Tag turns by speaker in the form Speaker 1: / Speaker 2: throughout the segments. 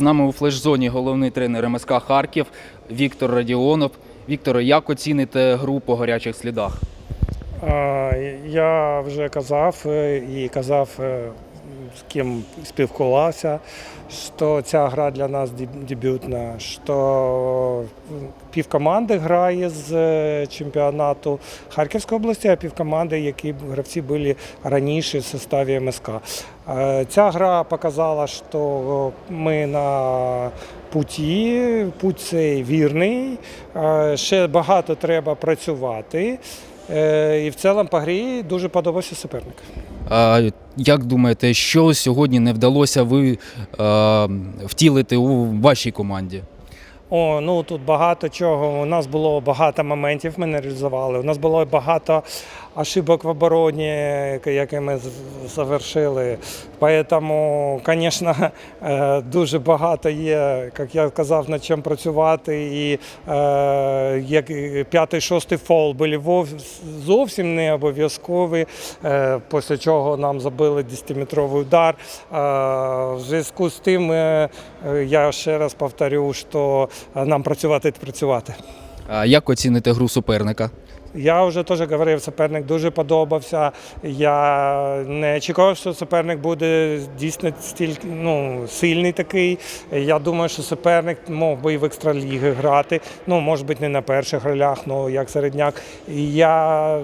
Speaker 1: нами у флеш-зоні головний тренер МСК Харків Віктор Радіонов. Вікторе, як оціните гру по гарячих слідах?
Speaker 2: Я вже казав е, і казав, з ким спілкувався, що ця гра для нас дебютна, що пів команди грає з е, чемпіонату Харківської області, а пів команди, які гравці були раніше в составі МСК. Е, Ця гра показала, що ми на путі, путь цей вірний, е, ще багато треба працювати. Е, І в цілому по грі дуже подобався суперник.
Speaker 1: А, як думаєте, що сьогодні не вдалося ви е, втілити у вашій команді?
Speaker 2: О, ну тут багато чого. У нас було багато моментів, ми не реалізували. У нас було багато ошибок в обороні, які ми завершили. Тому, звісно, е, дуже багато є, як я казав, над чим працювати. І е, як п'ятий, шостий фол були зовсім не обов'язкові, е, після чого нам забили 10-метровий удар. В зв'язку з тим, я ще раз повторю, що нам працювати працювати.
Speaker 1: А, як оціните гру суперника?
Speaker 2: Я вже теж говорив, суперник дуже подобався. Я не очікував, що суперник буде дійсно стільки ну, сильний такий. Я думаю, що суперник мог би і в екстраліги грати. Ну, може бути, не на перших ролях, але як середняк. Я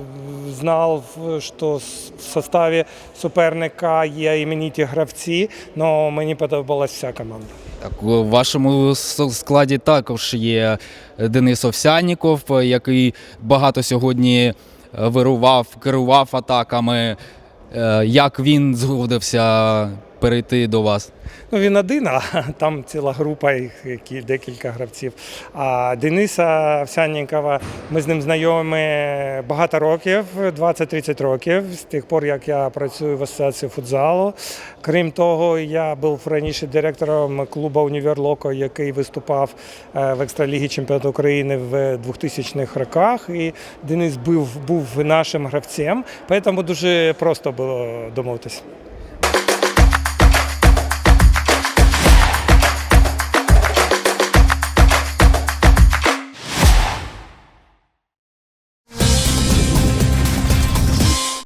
Speaker 2: знав, що в составі суперника є імениті гравці, але мені подобалася вся команда.
Speaker 1: Так, у вашому складі також є Денис Овсяніков, який багато сьогодні е, вирував, керував атаками. Е, Як він згодився перейти до вас?
Speaker 2: Ну, він один, а там ціла група, їх декілька гравців. А Дениса Овсяннікова, ми з ним знайомі багато років, 20-30 років, з тих пор, як я працюю в асоціації футзалу. Крім того, я був раніше директором клубу Універ Локо, який виступав е, в екстралігі чемпіонату України в 2000-х роках. І Денис був, був нашим гравцем, тому дуже просто було домовитися.